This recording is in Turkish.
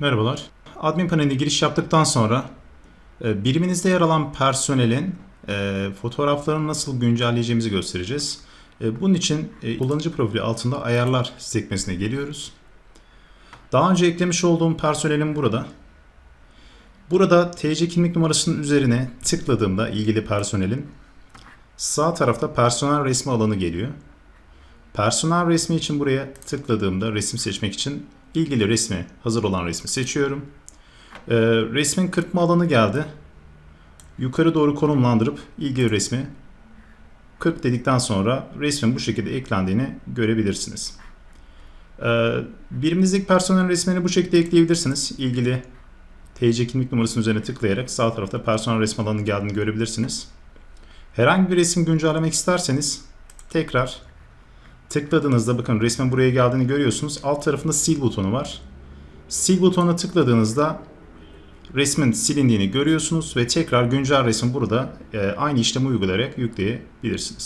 Merhabalar. Admin paneline giriş yaptıktan sonra e, biriminizde yer alan personelin e, fotoğraflarını nasıl güncelleyeceğimizi göstereceğiz. E, Bunun için kullanıcı profili altında ayarlar sekmesine geliyoruz. Daha önce eklemiş olduğum personelim burada. Burada TC kimlik numarasının üzerine tıkladığımda ilgili personelin sağ tarafta personel resmi alanı geliyor. Personel resmi için buraya tıkladığımda resim seçmek için ilgili resmi, hazır olan resmi seçiyorum. Ee, resmin kırpma alanı geldi. Yukarı doğru konumlandırıp ilgili resmi 40 dedikten sonra resmin bu şekilde eklendiğini görebilirsiniz. Ee, birimizdeki personel resmini bu şekilde ekleyebilirsiniz. İlgili TC kimlik numarasının üzerine tıklayarak sağ tarafta personel resmi alanının geldiğini görebilirsiniz. Herhangi bir resim güncellemek isterseniz tekrar tıkladığınızda bakın resmin buraya geldiğini görüyorsunuz. Alt tarafında sil butonu var. Sil butonuna tıkladığınızda resmin silindiğini görüyorsunuz ve tekrar güncel resim burada e, aynı işlemi uygulayarak yükleyebilirsiniz.